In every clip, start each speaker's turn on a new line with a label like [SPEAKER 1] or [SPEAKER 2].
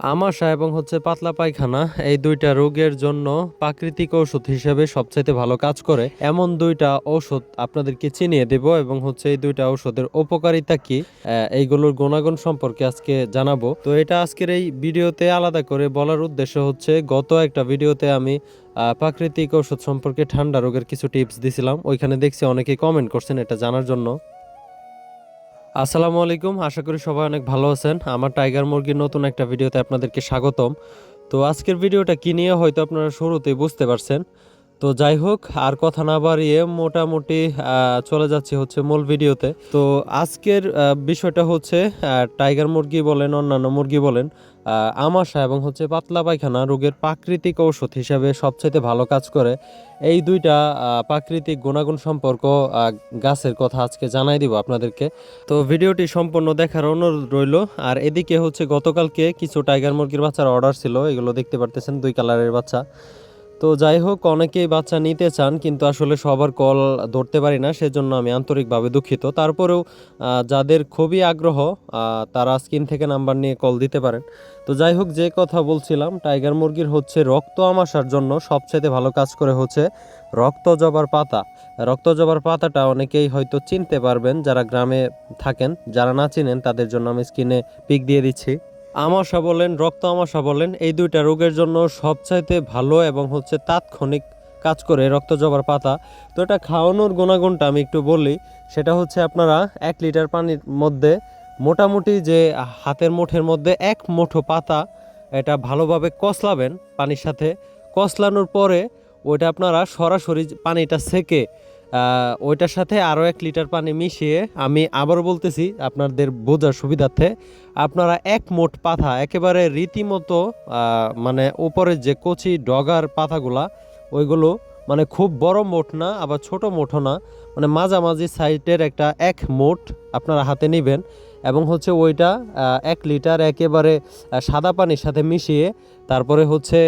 [SPEAKER 1] আমাশা এবং হচ্ছে পাতলা পায়খানা, এই দুইটা রোগের জন্য প্রাকৃতিক ঔষধ হিসেবে সবচাইতে ভালো কাজ করে। এমন দুইটা ঔষধ আপনাদেরকে চিনিয়ে দেব এবং হচ্ছে এই দুইটা ঔষধের উপকারিতা কি এইগুলোর গুণাগুণ সম্পর্কে আজকে জানাব। তো এটা আজকের এই ভিডিওতে আলাদা করে বলার উদ্দেশ্য হচ্ছে, গত একটা ভিডিওতে আমি প্রাকৃতিক ঔষধ সম্পর্কে ঠান্ডা রোগের কিছু টিপস দিছিলাম। ওইখানে দেখছি অনেকে কমেন্ট করছেন এটা জানার জন্য। আসসালামু আলাইকুম। আশা করি সবাই অনেক ভালো আছেন। আমার টাইগার মুরগির নতুন একটা ভিডিওতে আপনাদেরকে স্বাগতম। তো আজকের ভিডিওটা কী নিয়ে হয়তো আপনারা শুরুতেই বুঝতে পারছেন। তো যাই হোক, আর কথা না বাড়িয়ে মোটামুটি চলে যাচ্ছে হচ্ছে মূল ভিডিওতে। তো আজকের বিষয়টা হচ্ছে টাইগার মুরগি বলেন, অন্যান্য মুরগি বলেন আমাশা এবং হচ্ছে পাতলা পায়খানা রোগের প্রাকৃতিক ঔষধ হিসাবে সবচাইতে ভালো কাজ করে। এই দুইটা প্রাকৃতিক গুণাগুণ সম্পর্ক গাছের কথা আজকে জানাই দিব আপনাদেরকে। তো ভিডিওটি সম্পূর্ণ দেখার অনুরোধ রইল, আর এদিকে হচ্ছে গতকালকে কিছু টাইগার মুরগির বাচ্চার অর্ডার ছিল, এগুলো দেখতে পারতেছেন, দুই কালারের বাচ্চা। তো যাই হোক, অনেকেই বাচ্চা নিতে চান, কিন্তু আসলে সবার কল ধরতে পারি না, সেজন্য আমি আন্তরিকভাবে দুঃখিত। তারপরেও যাদের খুবই আগ্রহ তারা স্ক্রিন থেকে নাম্বার নিয়ে কল দিতে পারেন। তো যাই হোক, যে কথা বলছিলাম, টাইগার মুরগির হচ্ছে রক্ত আমাশার জন্য সবচেয়ে ভালো কাজ করে হচ্ছে রক্ত জবার পাতা। রক্ত জবার পাতাটা অনেকেই হয়তো চিনতে পারবেন, যারা গ্রামে থাকেন, যারা না চিনেন, তাদের জন্য আমি স্ক্রিনে পিক দিয়ে দিচ্ছি। আমাশা বলেন, রক্ত আমাশা বলেন, এই দুইটা রোগের জন্য সবচাইতে ভালো এবং হচ্ছে তাৎক্ষণিক কাজ করে রক্ত জবার পাতা। তো এটা খাওয়ানোর গুণাগুণটা আমি একটু বলি, সেটা হচ্ছে আপনারা এক লিটার পানির মধ্যে মোটামুটি যে হাতের মুঠের মধ্যে এক মুঠো পাতা এটা ভালোভাবে কষলাবেন পানির সাথে। কষলানোর পরে ওইটা আপনারা সরাসরি পানিটা সেকে ওইটার সাথে আরও এক লিটার পানি মিশিয়ে আমি আবার বলতেছি আপনাদের বোঝার সুবিধার্থে, আপনারা এক মোট পাতা, একেবারে রীতিমতো মানে উপরের যে কচি ডগার পাতাগুলা, ওইগুলো মানে খুব বড় মোট না, আবার ছোট মোটও না মানে মাঝামাঝি সাইডের একটা এক মোট আপনারা হাতে নেবেন এবং হচ্ছে ওইটা এক লিটার একেবারে সাদা পানির সাথে মিশিয়ে, তারপরে হচ্ছে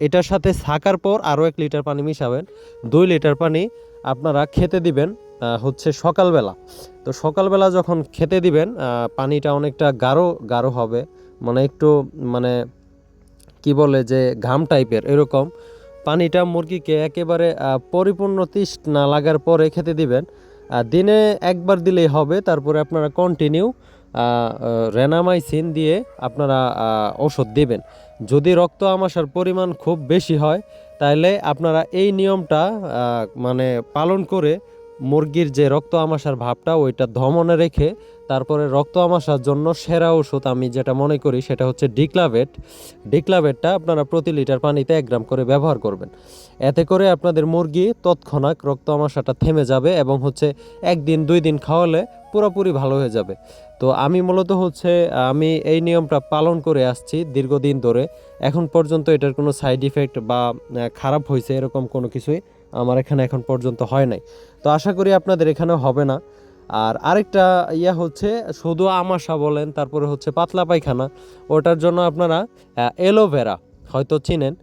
[SPEAKER 1] এটার সাথে থাকার পর আরও এক লিটার পানি মিশাবেন। দুই লিটার পানি আপনারা খেতে দিবেন হচ্ছে সকালবেলা। তো সকালবেলা যখন খেতে দিবেন পানিটা অনেকটা গাঢ় গাঢ় হবে। মানে একটু মানে কি বলে যে ঘাম টাইপের, এরকম। পানিটা মুরগিকে একেবারে পরিপূর্ণ তৃষ্ণ না লাগার পরে খেতে দিবেন। দিনে একবার দিলেই হবে, তারপরে আপনারা কন্টিনিউ রেনামাইসিন দিয়ে আপনারা ওষুধ দিবেন। যদি রক্ত আমাশার পরিমাণ খুব বেশি হয় তাহলে আপনারা এই নিয়মটা মানে পালন করে মুরগির যে রক্ত আমাশার ভাবটা, ওইটা ধমনে রেখে তারপরে রক্ত আমাশার জন্য সেরা ওষুধ আমি যেটা মনে করি সেটা হচ্ছে ডিক্লাভেট। ডিক্লাভেটটা আপনারা প্রতি লিটার পানিতে এক গ্রাম করে ব্যবহার করবেন। এতে করে আপনাদের মুরগি তৎক্ষণাৎ রক্ত আমাশাটা থেমে যাবে এবং হচ্ছে একদিন, দুই দিন খাওয়ালে পুরোপুরি ভালো হয়ে যাবে। তো আমি মূলত হচ্ছে, আমি এই নিয়মটা পালন করে আসছি দীর্ঘদিন ধরে। এখন পর্যন্ত এটার কোনো সাইড ইফেক্ট বা খারাপ হয়েছে এরকম কোনো কিছুই আমার এখানে এখন পর্যন্ত হয় নাই। তো আশা করি আপনাদের এখানে হবে না। আর আরেকটা ইয়া হচ্ছে, শুধু আমাশা বলেন, তারপরে হচ্ছে পাতলা পায়খানা, ওটার জন্য আপনারা এলোভেরা হয়তো চিনেন।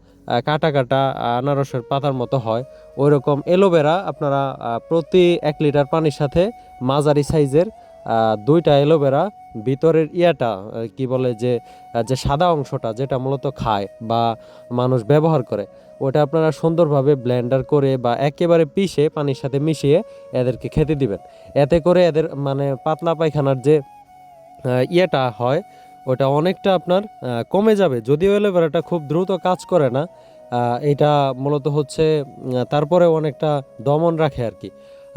[SPEAKER 1] কাটা কাটা আনারসের পাতার মতো হয়। ওই রকম এলোভেরা আপনারা প্রতি এক লিটার পানির সাথে মাঝারি সাইজের দুইটা এলোভেরা ভিতরের ইয়াটা কি বলে যে যে সাদা অংশটা যেটা মূলত খায় বা মানুষ ব্যবহার করে, ওটা আপনারা সুন্দরভাবে ব্লেন্ডার করে বা একেবারে পিষে পানির সাথে মিশিয়ে এদেরকে খেতে দিবেন। এতে করে এদের মানে পাতলা পায়খানার যে ইয়েটা হয় ওটা অনেকটা আপনার কমে যাবে। যদিও এলোভেরাটা খুব দ্রুত কাজ করে না এটা মূলত হচ্ছে তারপরে অনেকটা দমন রাখে আর কি।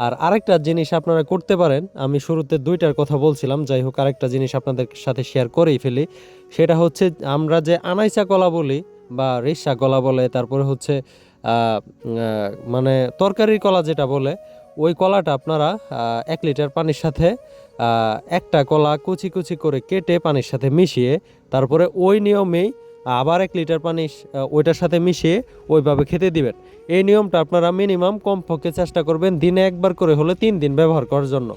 [SPEAKER 1] আর আরেকটা জিনিস আপনারা করতে পারেন, আমি শুরুতে দুইটার কথা বলছিলাম, যাই হোক আরেকটা জিনিস আপনাদের সাথে শেয়ার করেই ফেলি। সেটা হচ্ছে আমরা যে আনাইচা কলা বলি বা রিসা কলা বলে, তারপরে হচ্ছে মানে তরকারির কলা যেটা বলে ওই কলাটা আপনারা এক লিটার পানির সাথে একটা কলা কুচি কুচি করে কেটে পানির সাথে মিশিয়ে, তারপরে ওই নিয়মেই আবার এক লিটার পানি ওইটার সাথে মিশিয়ে ওইভাবে খেতে দিবেন। এই নিয়মটা আপনারা মিনিমাম কমপক্ষে চেষ্টা করবেন দিনে একবার করে হলে তিন দিন ব্যবহার করার জন্য।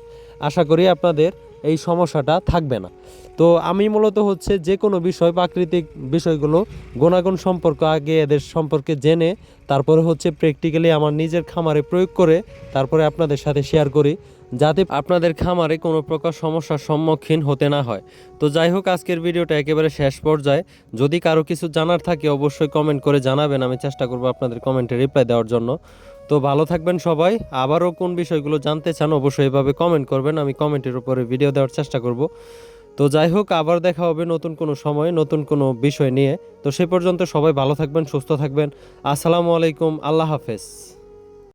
[SPEAKER 1] আশা করি আপনাদের এই সমস্যাটা থাকবে না। তো আমি মূলত হচ্ছে যে কোনো বিষয়, প্রাকৃতিক বিষয়গুলো গুণাগুণ সম্পর্ক আগে এদের সম্পর্কে জেনে, তারপরে হচ্ছে প্র্যাকটিক্যালি আমার নিজের খামারে প্রয়োগ করে, তারপরে আপনাদের সাথে শেয়ার করি, যাতে আপনাদের খামারে কোনো প্রকার সমস্যার সম্মুখীন হতে না হয়। তো যাই হোক, আজকের ভিডিওটা একেবারে শেষ পর্যায়ে। যদি কারও কিছু জানার থাকে, অবশ্যই কমেন্ট করে জানাবেন। আমি চেষ্টা করব আপনাদের কমেন্টে রিপ্লাই দেওয়ার জন্য। তো ভালো থাকবেন সবাই। আবারও কোন বিষয়গুলো জানতে চান অবশ্যই এভাবে কমেন্ট করবেন। আমি কমেন্টের উপরে ভিডিও দেওয়ার চেষ্টা করব। তো যাই হোক, আবার দেখা হবে নতুন কোনো সময়ে, নতুন কোনো বিষয় নিয়ে। তো সে পর্যন্ত সবাই ভালো থাকবেন, সুস্থ থাকবেন। আসসালামু আলাইকুম, আল্লাহ হাফেজ।